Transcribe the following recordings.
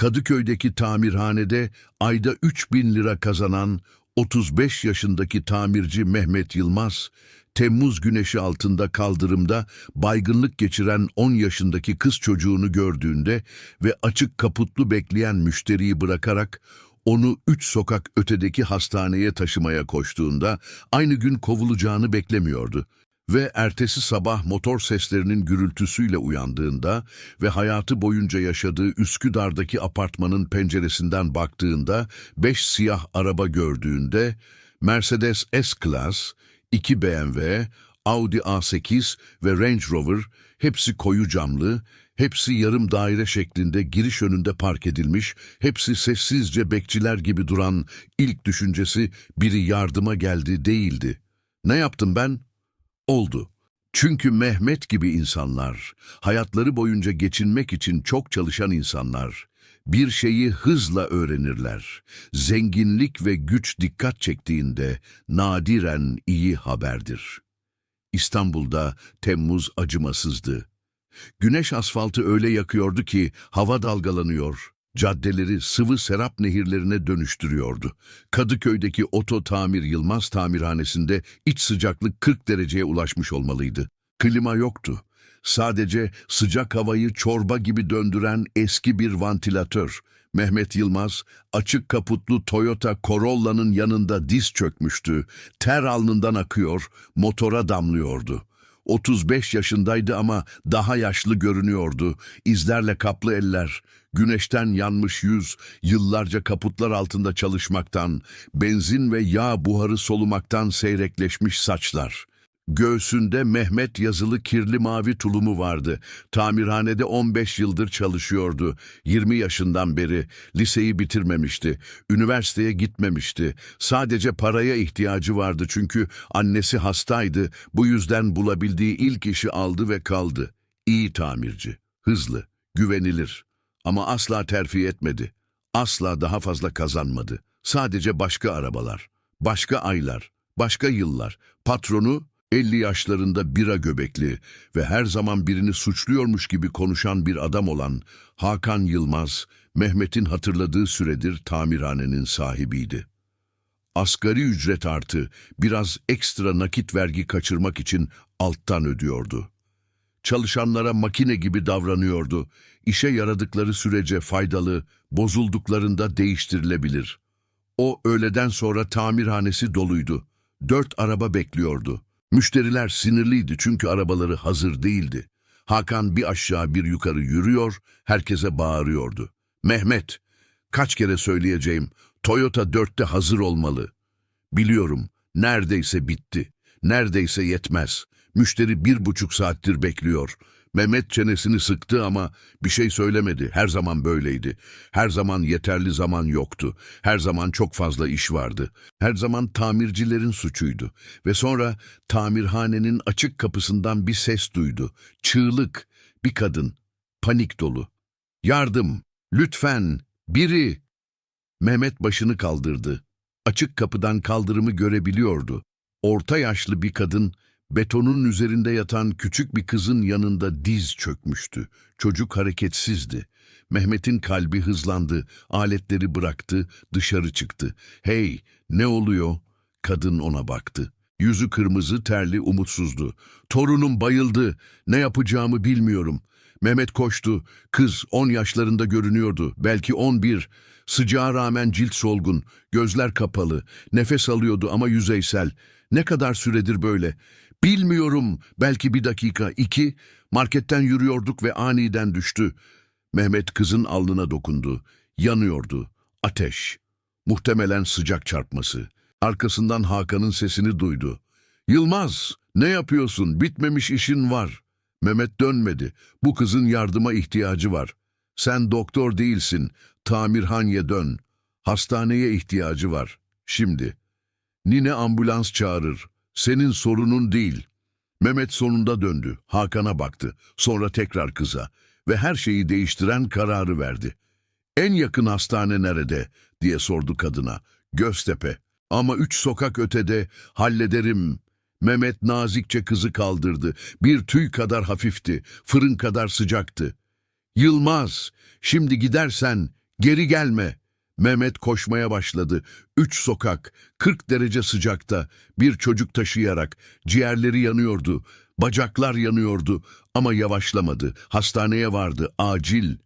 Kadıköy'deki tamirhanede ayda 3000 lira kazanan 35 yaşındaki tamirci Mehmet Yılmaz, Temmuz güneşi altında kaldırımda baygınlık geçiren 10 yaşındaki kız çocuğunu gördüğünde ve açık kaputlu bekleyen müşteriyi bırakarak onu 3 sokak ötedeki hastaneye taşımaya koştuğunda aynı gün kovulacağını beklemiyordu ve ertesi sabah motor seslerinin gürültüsüyle uyandığında ve hayatı boyunca yaşadığı Üsküdar'daki apartmanın penceresinden baktığında beş siyah araba gördüğünde Mercedes S-Class, 2 BMW, Audi A8 ve Range Rover hepsi koyu camlı, hepsi yarım daire şeklinde giriş önünde park edilmiş, hepsi sessizce bekçiler gibi duran ilk düşüncesi biri yardıma geldi değildi. Ne yaptım ben? Oldu. Çünkü Mehmet gibi insanlar, hayatları boyunca geçinmek için çok çalışan insanlar, bir şeyi hızla öğrenirler. Zenginlik ve güç dikkat çektiğinde nadiren iyi haberdir. İstanbul'da Temmuz acımasızdı. Güneş asfaltı öyle yakıyordu ki hava dalgalanıyor, caddeleri sıvı serap nehirlerine dönüştürüyordu. Kadıköy'deki Oto Tamir Yılmaz Tamirhanesi'nde iç sıcaklık 40 dereceye ulaşmış olmalıydı. Klima yoktu. Sadece sıcak havayı çorba gibi döndüren eski bir vantilatör. Mehmet Yılmaz, açık kaputlu Toyota Corolla'nın yanında diz çökmüştü. Ter alnından akıyor, motora damlıyordu. 35 yaşındaydı ama daha yaşlı görünüyordu. İzlerle kaplı eller, güneşten yanmış yüz, yıllarca kaputlar altında çalışmaktan, benzin ve yağ buharı solumaktan seyrekleşmiş saçlar. Göğsünde Mehmet yazılı kirli mavi tulumu vardı. Tamirhanede 15 yıldır çalışıyordu. 20 yaşından beri liseyi bitirmemişti. Üniversiteye gitmemişti. Sadece paraya ihtiyacı vardı çünkü annesi hastaydı. Bu yüzden bulabildiği ilk işi aldı ve kaldı. İyi tamirci, hızlı, güvenilir. Ama asla terfi etmedi. Asla daha fazla kazanmadı. Sadece başka arabalar, başka aylar, başka yıllar. Patronu 50 yaşlarında bira göbekli ve her zaman birini suçluyormuş gibi konuşan bir adam olan Hakan Yılmaz, Mehmet'in hatırladığı süredir tamirhanenin sahibiydi. Asgari ücret artı biraz ekstra nakit vergi kaçırmak için alttan ödüyordu. Çalışanlara makine gibi davranıyordu. İşe yaradıkları sürece faydalı, bozulduklarında değiştirilebilir. O öğleden sonra tamirhanesi doluydu. Dört araba bekliyordu. Müşteriler sinirliydi çünkü arabaları hazır değildi. Hakan bir aşağı bir yukarı yürüyor, herkese bağırıyordu. Mehmet, kaç kere söyleyeceğim, Toyota dörtte hazır olmalı. Biliyorum, neredeyse bitti. Neredeyse yetmez. Müşteri bir buçuk saattir bekliyor. Mehmet çenesini sıktı ama bir şey söylemedi. Her zaman böyleydi. Her zaman yeterli zaman yoktu. Her zaman çok fazla iş vardı. Her zaman tamircilerin suçuydu. Ve sonra tamirhanenin açık kapısından bir ses duydu. Çığlık, bir kadın, panik dolu. Yardım, lütfen, biri. Mehmet başını kaldırdı. Açık kapıdan kaldırımı görebiliyordu. Orta yaşlı bir kadın, betonun üzerinde yatan küçük bir kızın yanında diz çökmüştü. Çocuk hareketsizdi. Mehmet'in kalbi hızlandı, aletleri bıraktı, dışarı çıktı. Hey, ne oluyor? Kadın ona baktı. Yüzü kırmızı, terli, umutsuzdu. Torunum bayıldı, ne yapacağımı bilmiyorum. Mehmet koştu. Kız on yaşlarında görünüyordu. Belki on bir. Sıcağa rağmen cilt solgun, gözler kapalı. Nefes alıyordu ama yüzeysel. Ne kadar süredir böyle? Bilmiyorum. Belki bir dakika, iki. Marketten yürüyorduk ve aniden düştü. Mehmet kızın alnına dokundu. Yanıyordu. Ateş. Muhtemelen sıcak çarpması. Arkasından Hakan'ın sesini duydu. Yılmaz, ne yapıyorsun? Bitmemiş işin var. Mehmet dönmedi. Bu kızın yardıma ihtiyacı var. Sen doktor değilsin. Tamirhaneye dön. Hastaneye ihtiyacı var. Şimdi. Nine ambulans çağırır. Senin sorunun değil. Mehmet sonunda döndü. Hakan'a baktı. Sonra tekrar kıza. Ve her şeyi değiştiren kararı verdi. En yakın hastane nerede? diye sordu kadına. Göztepe. Ama üç sokak ötede hallederim. Mehmet nazikçe kızı kaldırdı. Bir tüy kadar hafifti, fırın kadar sıcaktı. Yılmaz, şimdi gidersen Geri gelme. Mehmet koşmaya başladı. Üç sokak, 40 derece sıcakta, bir çocuk taşıyarak. Ciğerleri yanıyordu, bacaklar yanıyordu ama yavaşlamadı. Hastaneye vardı, acil.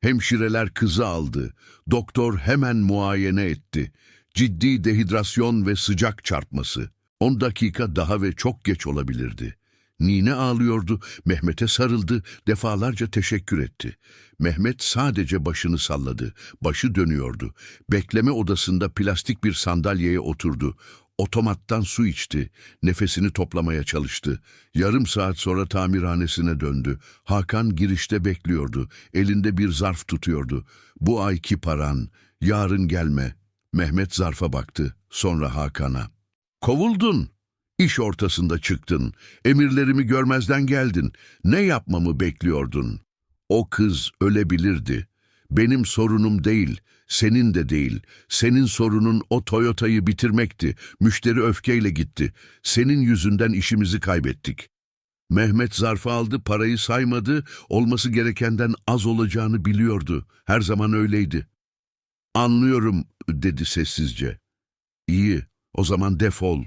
Hemşireler kızı aldı. Doktor hemen muayene etti. Ciddi dehidrasyon ve sıcak çarpması. 10 dakika daha ve çok geç olabilirdi. Nine ağlıyordu, Mehmet'e sarıldı, defalarca teşekkür etti. Mehmet sadece başını salladı, başı dönüyordu. Bekleme odasında plastik bir sandalyeye oturdu. Otomattan su içti, nefesini toplamaya çalıştı. Yarım saat sonra tamirhanesine döndü. Hakan girişte bekliyordu, elinde bir zarf tutuyordu. Bu ayki paran, yarın gelme. Mehmet zarfa baktı, sonra Hakan'a. Kovuldun. İş ortasında çıktın. Emirlerimi görmezden geldin. Ne yapmamı bekliyordun? O kız ölebilirdi. Benim sorunum değil, senin de değil. Senin sorunun o Toyota'yı bitirmekti. Müşteri öfkeyle gitti. Senin yüzünden işimizi kaybettik. Mehmet zarfı aldı, parayı saymadı, olması gerekenden az olacağını biliyordu. Her zaman öyleydi. Anlıyorum, dedi sessizce. İyi, o zaman defol.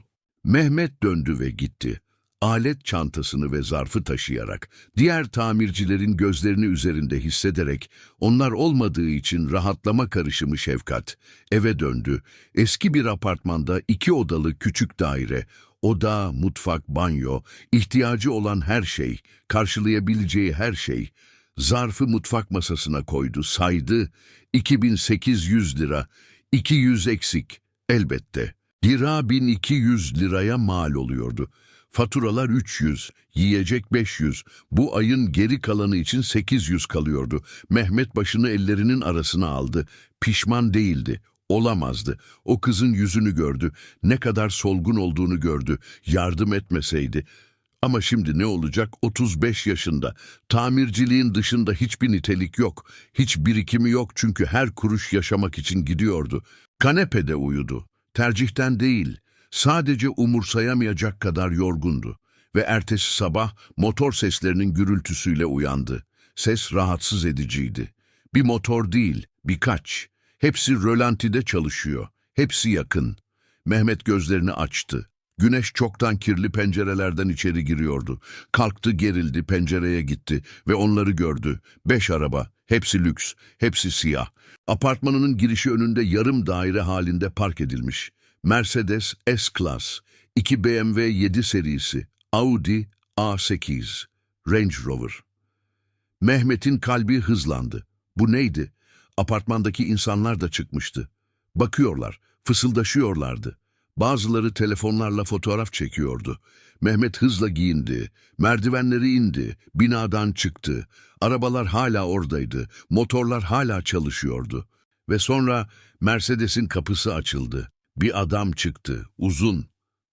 Mehmet döndü ve gitti. Alet çantasını ve zarfı taşıyarak, diğer tamircilerin gözlerini üzerinde hissederek, onlar olmadığı için rahatlama karışımı şefkat, eve döndü. Eski bir apartmanda iki odalı küçük daire, oda, mutfak, banyo, ihtiyacı olan her şey, karşılayabileceği her şey, zarfı mutfak masasına koydu, saydı, 2800 lira, 200 eksik, elbette. Lira 1200 liraya mal oluyordu. Faturalar 300, yiyecek 500, bu ayın geri kalanı için 800 kalıyordu. Mehmet başını ellerinin arasına aldı. Pişman değildi, olamazdı. O kızın yüzünü gördü, ne kadar solgun olduğunu gördü. Yardım etmeseydi. Ama şimdi ne olacak? 35 yaşında. Tamirciliğin dışında hiçbir nitelik yok. Hiç birikimi yok çünkü her kuruş yaşamak için gidiyordu. Kanepede uyudu. Tercihten değil, sadece umursayamayacak kadar yorgundu. Ve ertesi sabah motor seslerinin gürültüsüyle uyandı. Ses rahatsız ediciydi. Bir motor değil, birkaç. Hepsi rölantide çalışıyor. Hepsi yakın. Mehmet gözlerini açtı. Güneş çoktan kirli pencerelerden içeri giriyordu. Kalktı gerildi, pencereye gitti ve onları gördü. Beş araba, hepsi lüks, hepsi siyah. Apartmanının girişi önünde yarım daire halinde park edilmiş. Mercedes S-Class, iki BMW 7 serisi, Audi A8, Range Rover. Mehmet'in kalbi hızlandı. Bu neydi? Apartmandaki insanlar da çıkmıştı. Bakıyorlar, fısıldaşıyorlardı. Bazıları telefonlarla fotoğraf çekiyordu. Mehmet hızla giyindi, merdivenleri indi, binadan çıktı. Arabalar hala oradaydı, motorlar hala çalışıyordu. Ve sonra Mercedes'in kapısı açıldı. Bir adam çıktı, uzun,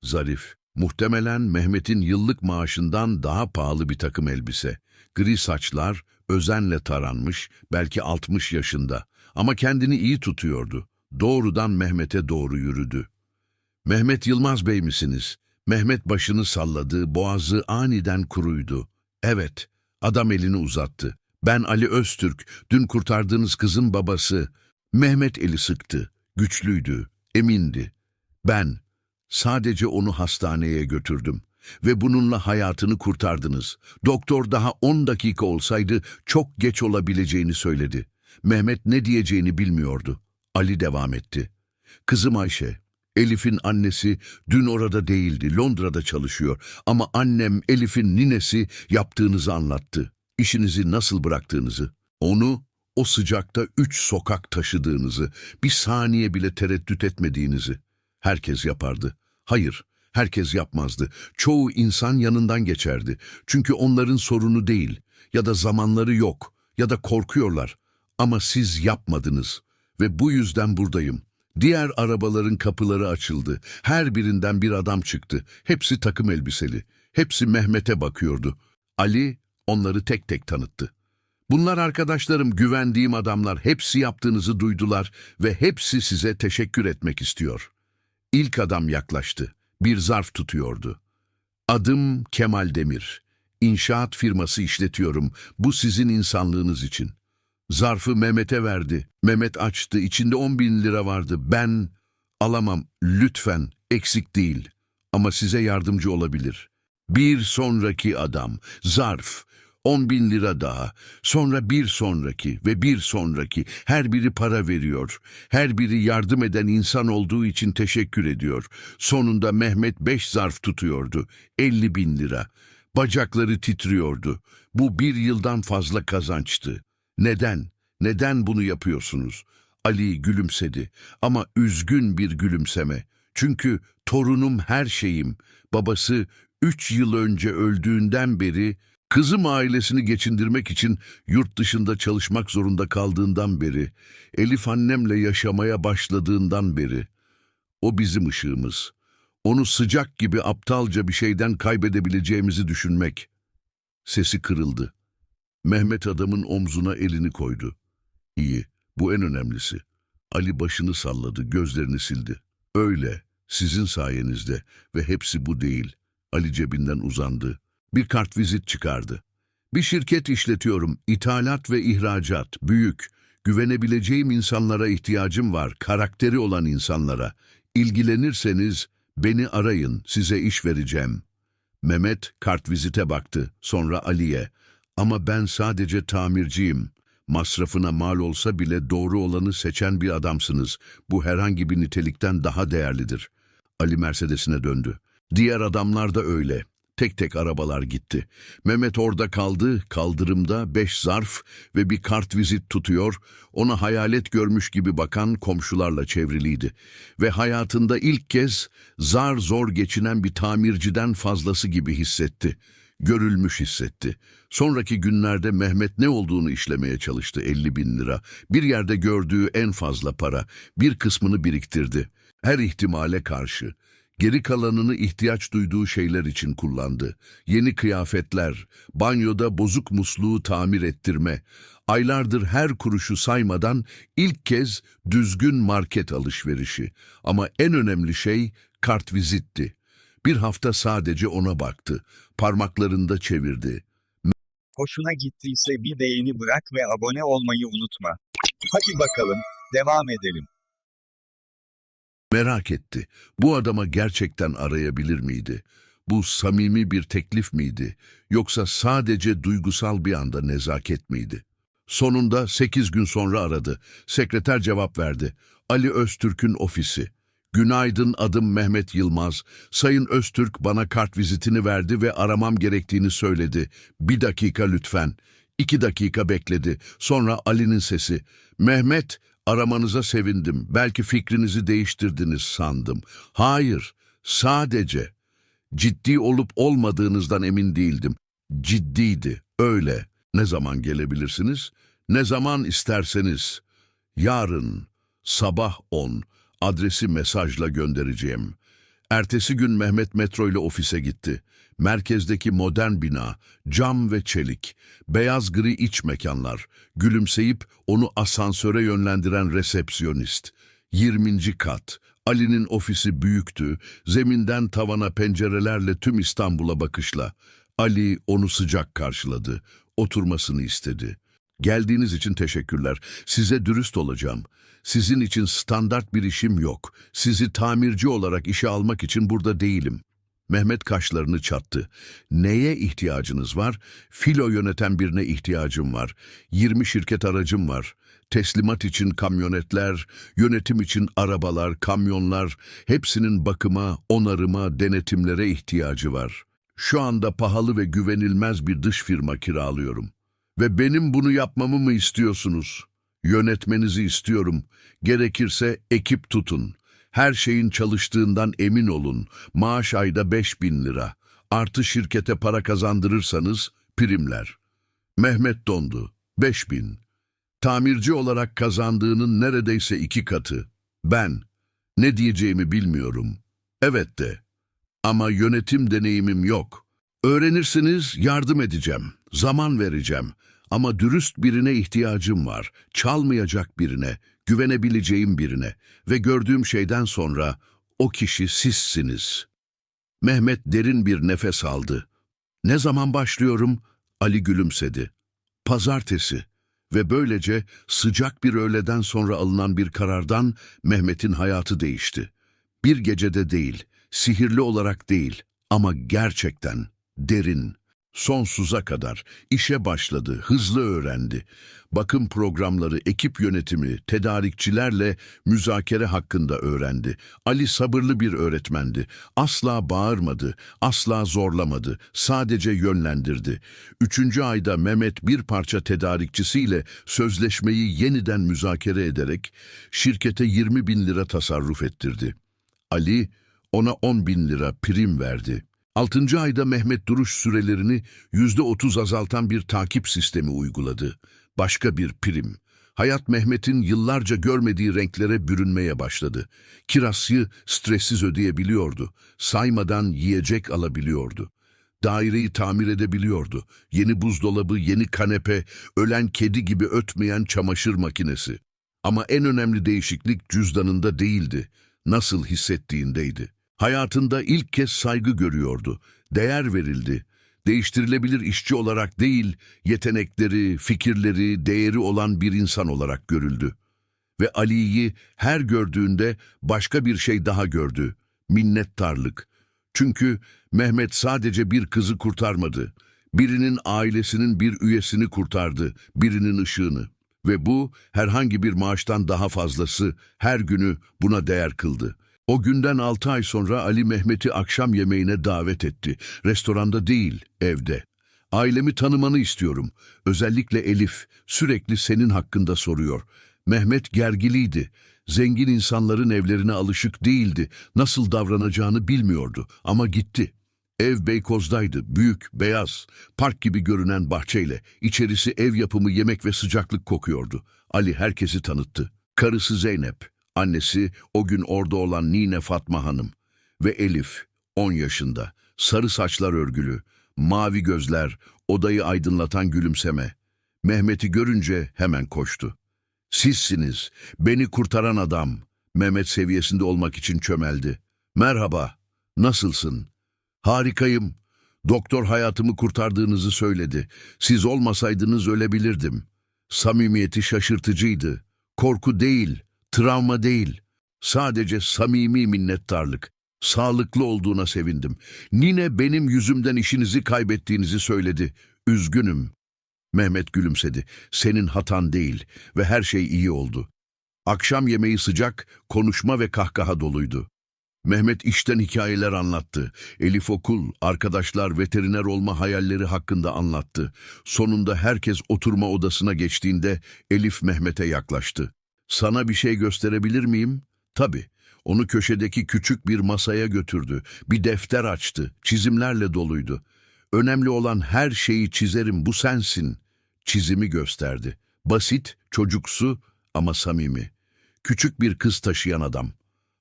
zarif. Muhtemelen Mehmet'in yıllık maaşından daha pahalı bir takım elbise. Gri saçlar, özenle taranmış, belki 60 yaşında. Ama kendini iyi tutuyordu. Doğrudan Mehmet'e doğru yürüdü. Mehmet Yılmaz Bey misiniz? Mehmet başını salladı, boğazı aniden kuruydu. Evet, adam elini uzattı. Ben Ali Öztürk, dün kurtardığınız kızın babası. Mehmet eli sıktı. Güçlüydü, emindi. Ben sadece onu hastaneye götürdüm ve bununla hayatını kurtardınız. Doktor daha 10 dakika olsaydı çok geç olabileceğini söyledi. Mehmet ne diyeceğini bilmiyordu. Ali devam etti. Kızım Ayşe, Elif'in annesi dün orada değildi, Londra'da çalışıyor. Ama annem Elif'in ninesi yaptığınızı anlattı. İşinizi nasıl bıraktığınızı. Onu o sıcakta üç sokak taşıdığınızı, bir saniye bile tereddüt etmediğinizi. Herkes yapardı. Hayır, herkes yapmazdı. Çoğu insan yanından geçerdi. Çünkü onların sorunu değil ya da zamanları yok ya da korkuyorlar. Ama siz yapmadınız ve bu yüzden buradayım. Diğer arabaların kapıları açıldı. Her birinden bir adam çıktı. Hepsi takım elbiseli. Hepsi Mehmet'e bakıyordu. Ali onları tek tek tanıttı. Bunlar arkadaşlarım, güvendiğim adamlar. Hepsi yaptığınızı duydular ve hepsi size teşekkür etmek istiyor. İlk adam yaklaştı. Bir zarf tutuyordu. Adım Kemal Demir. İnşaat firması işletiyorum. Bu sizin insanlığınız için. Zarfı Mehmet'e verdi. Mehmet açtı. İçinde 10 bin lira vardı. Ben alamam. Lütfen. Eksik değil. Ama size yardımcı olabilir. Bir sonraki adam. Zarf. 10 bin lira daha. Sonra bir sonraki ve bir sonraki. Her biri para veriyor. Her biri yardım eden insan olduğu için teşekkür ediyor. Sonunda Mehmet 5 zarf tutuyordu. 50 bin lira. Bacakları titriyordu. Bu bir yıldan fazla kazançtı. Neden? Neden bunu yapıyorsunuz? Ali gülümsedi ama üzgün bir gülümseme. Çünkü torunum her şeyim. Babası üç yıl önce öldüğünden beri kızım ailesini geçindirmek için yurt dışında çalışmak zorunda kaldığından beri, Elif annemle yaşamaya başladığından beri. O bizim ışığımız. Onu sıcak gibi aptalca bir şeyden kaybedebileceğimizi düşünmek. Sesi kırıldı. Mehmet adamın omzuna elini koydu. İyi, bu en önemlisi. Ali başını salladı, gözlerini sildi. Öyle, sizin sayenizde ve hepsi bu değil. Ali cebinden uzandı. Bir kartvizit çıkardı. Bir şirket işletiyorum, ithalat ve ihracat, büyük. Güvenebileceğim insanlara ihtiyacım var, karakteri olan insanlara. İlgilenirseniz beni arayın, size iş vereceğim. Mehmet kartvizite baktı, sonra Ali'ye. Ama ben sadece tamirciyim. Masrafına mal olsa bile doğru olanı seçen bir adamsınız. Bu herhangi bir nitelikten daha değerlidir. Ali Mercedes'ine döndü. Diğer adamlar da öyle. Tek tek arabalar gitti. Mehmet orada kaldı, kaldırımda beş zarf ve bir kartvizit tutuyor, ona hayalet görmüş gibi bakan komşularla çevriliydi. Ve hayatında ilk kez zar zor geçinen bir tamirciden fazlası gibi hissetti. Görülmüş hissetti. Sonraki günlerde Mehmet ne olduğunu işlemeye çalıştı 50 bin lira. Bir yerde gördüğü en fazla para. Bir kısmını biriktirdi. Her ihtimale karşı. Geri kalanını ihtiyaç duyduğu şeyler için kullandı. Yeni kıyafetler, banyoda bozuk musluğu tamir ettirme. Aylardır her kuruşu saymadan ilk kez düzgün market alışverişi. Ama en önemli şey kartvizitti. Bir hafta sadece ona baktı. Parmaklarında çevirdi. Hoşuna gittiyse bir beğeni bırak ve abone olmayı unutma. Hadi bakalım, devam edelim. Merak etti. Bu adama gerçekten arayabilir miydi? Bu samimi bir teklif miydi? Yoksa sadece duygusal bir anda nezaket miydi? Sonunda sekiz gün sonra aradı. Sekreter cevap verdi. Ali Öztürk'ün ofisi. Günaydın adım Mehmet Yılmaz. Sayın Öztürk bana kart vizitini verdi ve aramam gerektiğini söyledi. Bir dakika lütfen. İki dakika bekledi. Sonra Ali'nin sesi. Mehmet, aramanıza sevindim. Belki fikrinizi değiştirdiniz sandım. Hayır, sadece. Ciddi olup olmadığınızdan emin değildim. Ciddiydi, öyle. Ne zaman gelebilirsiniz? Ne zaman isterseniz. Yarın, sabah 10, adresi mesajla göndereceğim. Ertesi gün Mehmet metro ile ofise gitti. Merkezdeki modern bina, cam ve çelik, beyaz gri iç mekanlar, gülümseyip onu asansöre yönlendiren resepsiyonist. 20. kat, Ali'nin ofisi büyüktü, zeminden tavana pencerelerle tüm İstanbul'a bakışla. Ali onu sıcak karşıladı, oturmasını istedi. Geldiğiniz için teşekkürler. Size dürüst olacağım. Sizin için standart bir işim yok. Sizi tamirci olarak işe almak için burada değilim. Mehmet kaşlarını çattı. Neye ihtiyacınız var? Filo yöneten birine ihtiyacım var. 20 şirket aracım var. Teslimat için kamyonetler, yönetim için arabalar, kamyonlar, hepsinin bakıma, onarıma, denetimlere ihtiyacı var. Şu anda pahalı ve güvenilmez bir dış firma kiralıyorum. Ve benim bunu yapmamı mı istiyorsunuz? Yönetmenizi istiyorum. Gerekirse ekip tutun. Her şeyin çalıştığından emin olun. Maaş ayda 5000 lira. Artı şirkete para kazandırırsanız primler. Mehmet dondu. 5000. Tamirci olarak kazandığının neredeyse iki katı. Ben. Ne diyeceğimi bilmiyorum. Evet de. Ama yönetim deneyimim yok. Öğrenirsiniz yardım edeceğim. Zaman vereceğim. Ama dürüst birine ihtiyacım var. Çalmayacak birine, güvenebileceğim birine. Ve gördüğüm şeyden sonra o kişi sizsiniz. Mehmet derin bir nefes aldı. Ne zaman başlıyorum? Ali gülümsedi. Pazartesi. Ve böylece sıcak bir öğleden sonra alınan bir karardan Mehmet'in hayatı değişti. Bir gecede değil, sihirli olarak değil ama gerçekten derin, sonsuza kadar işe başladı, hızlı öğrendi. Bakım programları, ekip yönetimi, tedarikçilerle müzakere hakkında öğrendi. Ali sabırlı bir öğretmendi. Asla bağırmadı, asla zorlamadı, sadece yönlendirdi. Üçüncü ayda Mehmet bir parça tedarikçisiyle sözleşmeyi yeniden müzakere ederek şirkete 20 bin lira tasarruf ettirdi. Ali ona 10 bin lira prim verdi. Altıncı ayda Mehmet duruş sürelerini yüzde otuz azaltan bir takip sistemi uyguladı. Başka bir prim. Hayat Mehmet'in yıllarca görmediği renklere bürünmeye başladı. Kirasıyı stressiz ödeyebiliyordu. Saymadan yiyecek alabiliyordu. Daireyi tamir edebiliyordu. Yeni buzdolabı, yeni kanepe, ölen kedi gibi ötmeyen çamaşır makinesi. Ama en önemli değişiklik cüzdanında değildi. Nasıl hissettiğindeydi. Hayatında ilk kez saygı görüyordu. Değer verildi. Değiştirilebilir işçi olarak değil, yetenekleri, fikirleri, değeri olan bir insan olarak görüldü. Ve Ali'yi her gördüğünde başka bir şey daha gördü. Minnettarlık. Çünkü Mehmet sadece bir kızı kurtarmadı. Birinin ailesinin bir üyesini kurtardı, birinin ışığını. Ve bu herhangi bir maaştan daha fazlası her günü buna değer kıldı. O günden altı ay sonra Ali Mehmet'i akşam yemeğine davet etti. Restoranda değil, evde. Ailemi tanımanı istiyorum. Özellikle Elif sürekli senin hakkında soruyor. Mehmet gergiliydi. Zengin insanların evlerine alışık değildi. Nasıl davranacağını bilmiyordu ama gitti. Ev Beykoz'daydı. Büyük, beyaz, park gibi görünen bahçeyle. İçerisi ev yapımı yemek ve sıcaklık kokuyordu. Ali herkesi tanıttı. Karısı Zeynep, annesi o gün orada olan Nine Fatma Hanım ve Elif, 10 yaşında, sarı saçlar örgülü, mavi gözler, odayı aydınlatan gülümseme. Mehmet'i görünce hemen koştu. Sizsiniz, beni kurtaran adam. Mehmet seviyesinde olmak için çömeldi. Merhaba, nasılsın? Harikayım. Doktor hayatımı kurtardığınızı söyledi. Siz olmasaydınız ölebilirdim. Samimiyeti şaşırtıcıydı. Korku değil, travma değil. Sadece samimi minnettarlık. Sağlıklı olduğuna sevindim. Nine benim yüzümden işinizi kaybettiğinizi söyledi. Üzgünüm. Mehmet gülümsedi. Senin hatan değil ve her şey iyi oldu. Akşam yemeği sıcak, konuşma ve kahkaha doluydu. Mehmet işten hikayeler anlattı. Elif okul, arkadaşlar, veteriner olma hayalleri hakkında anlattı. Sonunda herkes oturma odasına geçtiğinde Elif Mehmet'e yaklaştı. Sana bir şey gösterebilir miyim? Tabii. Onu köşedeki küçük bir masaya götürdü. Bir defter açtı. Çizimlerle doluydu. Önemli olan her şeyi çizerim, bu sensin. Çizimi gösterdi. Basit, çocuksu ama samimi. Küçük bir kız taşıyan adam.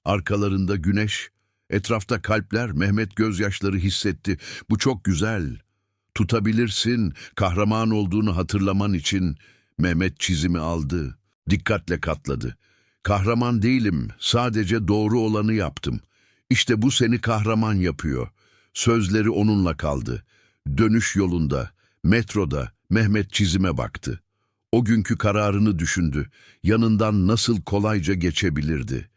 Arkalarında güneş, etrafta kalpler, Mehmet gözyaşları hissetti. Bu çok güzel. Tutabilirsin, kahraman olduğunu hatırlaman için Mehmet çizimi aldı. Dikkatle katladı. Kahraman değilim, sadece doğru olanı yaptım. İşte bu seni kahraman yapıyor. Sözleri onunla kaldı. Dönüş yolunda, metroda Mehmet çizime baktı. O günkü kararını düşündü. Yanından nasıl kolayca geçebilirdi.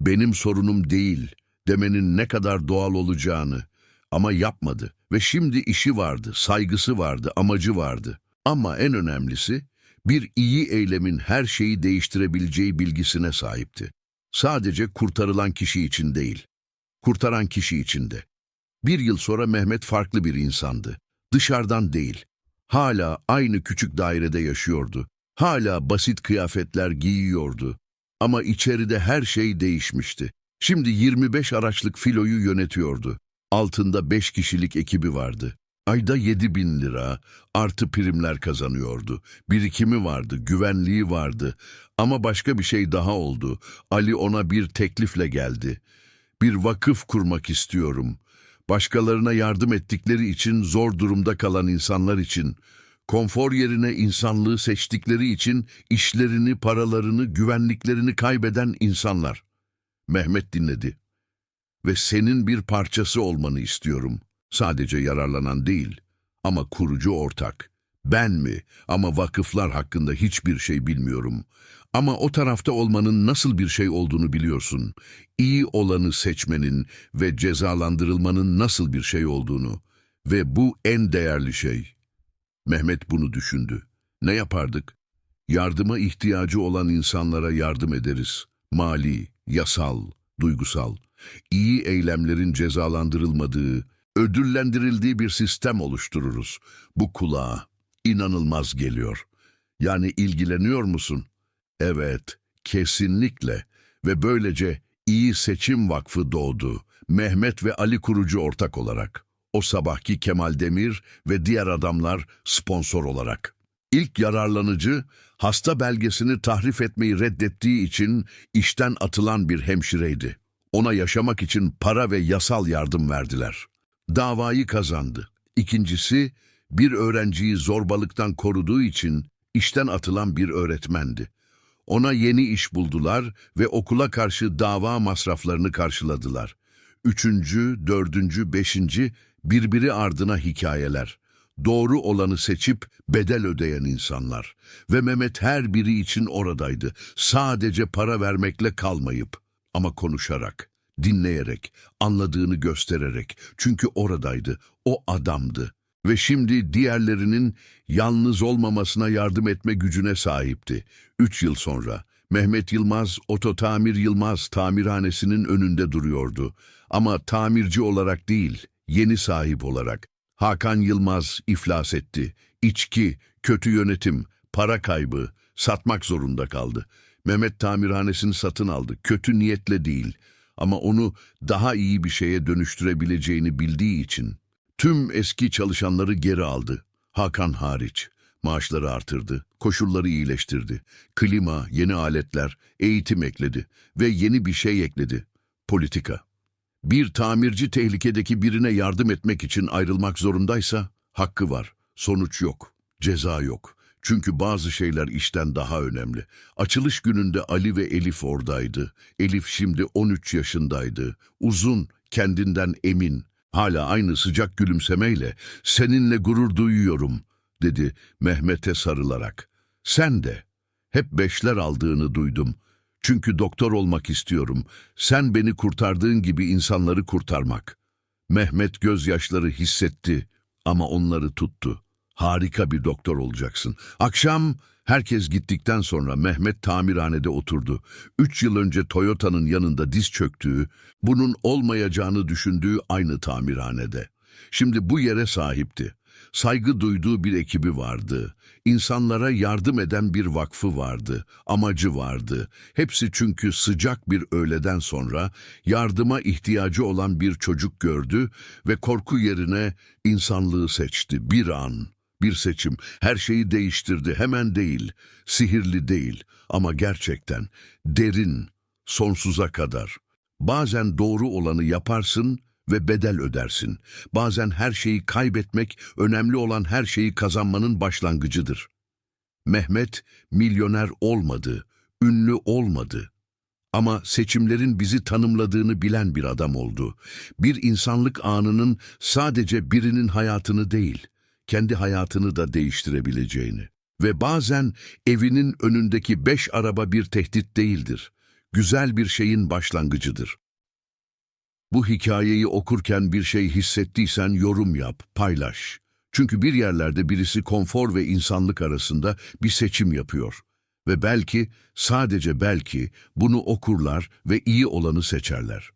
Benim sorunum değil demenin ne kadar doğal olacağını. Ama yapmadı ve şimdi işi vardı, saygısı vardı, amacı vardı. Ama en önemlisi bir iyi eylemin her şeyi değiştirebileceği bilgisine sahipti. Sadece kurtarılan kişi için değil, kurtaran kişi için de. Bir yıl sonra Mehmet farklı bir insandı. Dışarıdan değil, hala aynı küçük dairede yaşıyordu. Hala basit kıyafetler giyiyordu. Ama içeride her şey değişmişti. Şimdi 25 araçlık filoyu yönetiyordu. Altında 5 kişilik ekibi vardı. Ayda 7 bin lira artı primler kazanıyordu. Birikimi vardı, güvenliği vardı. Ama başka bir şey daha oldu. Ali ona bir teklifle geldi. Bir vakıf kurmak istiyorum. Başkalarına yardım ettikleri için zor durumda kalan insanlar için, konfor yerine insanlığı seçtikleri için işlerini, paralarını, güvenliklerini kaybeden insanlar. Mehmet dinledi. Ve senin bir parçası olmanı istiyorum. Sadece yararlanan değil ama kurucu ortak. Ben mi? Ama vakıflar hakkında hiçbir şey bilmiyorum. Ama o tarafta olmanın nasıl bir şey olduğunu biliyorsun. İyi olanı seçmenin ve cezalandırılmanın nasıl bir şey olduğunu. Ve bu en değerli şey. Mehmet bunu düşündü. Ne yapardık? Yardıma ihtiyacı olan insanlara yardım ederiz. Mali, yasal, duygusal. İyi eylemlerin cezalandırılmadığı, ödüllendirildiği bir sistem oluştururuz. Bu kulağa inanılmaz geliyor. Yani ilgileniyor musun? Evet, kesinlikle. Ve böylece İyi Seçim Vakfı doğdu. Mehmet ve Ali kurucu ortak olarak. O sabahki Kemal Demir ve diğer adamlar sponsor olarak. İlk yararlanıcı, hasta belgesini tahrif etmeyi reddettiği için işten atılan bir hemşireydi. Ona yaşamak için para ve yasal yardım verdiler. Davayı kazandı. İkincisi, bir öğrenciyi zorbalıktan koruduğu için işten atılan bir öğretmendi. Ona yeni iş buldular ve okula karşı dava masraflarını karşıladılar. Üçüncü, dördüncü, beşinci birbiri ardına hikayeler. Doğru olanı seçip bedel ödeyen insanlar. Ve Mehmet her biri için oradaydı. Sadece para vermekle kalmayıp ama konuşarak, dinleyerek, anladığını göstererek. Çünkü oradaydı, o adamdı. Ve şimdi diğerlerinin yalnız olmamasına yardım etme gücüne sahipti. Üç yıl sonra Mehmet Yılmaz, Oto Tamir Yılmaz tamirhanesinin önünde duruyordu. Ama tamirci olarak değil, yeni sahip olarak. Hakan Yılmaz iflas etti. İçki, kötü yönetim, para kaybı, satmak zorunda kaldı. Mehmet tamirhanesini satın aldı. Kötü niyetle değil ama onu daha iyi bir şeye dönüştürebileceğini bildiği için. Tüm eski çalışanları geri aldı. Hakan hariç. Maaşları artırdı, koşulları iyileştirdi. Klima, yeni aletler, eğitim ekledi ve yeni bir şey ekledi. Politika. Bir tamirci tehlikedeki birine yardım etmek için ayrılmak zorundaysa hakkı var. Sonuç yok, ceza yok. Çünkü bazı şeyler işten daha önemli. Açılış gününde Ali ve Elif oradaydı. Elif şimdi 13 yaşındaydı. Uzun, kendinden emin. Hala aynı sıcak gülümsemeyle seninle gurur duyuyorum dedi Mehmet'e sarılarak. Sen de. Hep beşler aldığını duydum. Çünkü doktor olmak istiyorum. Sen beni kurtardığın gibi insanları kurtarmak. Mehmet gözyaşları hissetti ama onları tuttu. Harika bir doktor olacaksın. Akşam herkes gittikten sonra Mehmet tamirhanede oturdu. Üç yıl önce Toyota'nın yanında diz çöktüğü, bunun olmayacağını düşündüğü aynı tamirhanede. Şimdi bu yere sahipti. Saygı duyduğu bir ekibi vardı. İnsanlara yardım eden bir vakfı vardı. Amacı vardı. Hepsi çünkü sıcak bir öğleden sonra yardıma ihtiyacı olan bir çocuk gördü ve korku yerine insanlığı seçti. Bir an, bir seçim. Her şeyi değiştirdi. Hemen değil, sihirli değil ama gerçekten derin, sonsuza kadar. Bazen doğru olanı yaparsın ve bedel ödersin. Bazen her şeyi kaybetmek, önemli olan her şeyi kazanmanın başlangıcıdır. Mehmet milyoner olmadı, ünlü olmadı. Ama seçimlerin bizi tanımladığını bilen bir adam oldu. Bir insanlık anının sadece birinin hayatını değil, kendi hayatını da değiştirebileceğini. Ve bazen evinin önündeki beş araba bir tehdit değildir. Güzel bir şeyin başlangıcıdır. Bu hikayeyi okurken bir şey hissettiysen yorum yap, paylaş. Çünkü bir yerlerde birisi konfor ve insanlık arasında bir seçim yapıyor. Ve belki, sadece belki bunu okurlar ve iyi olanı seçerler.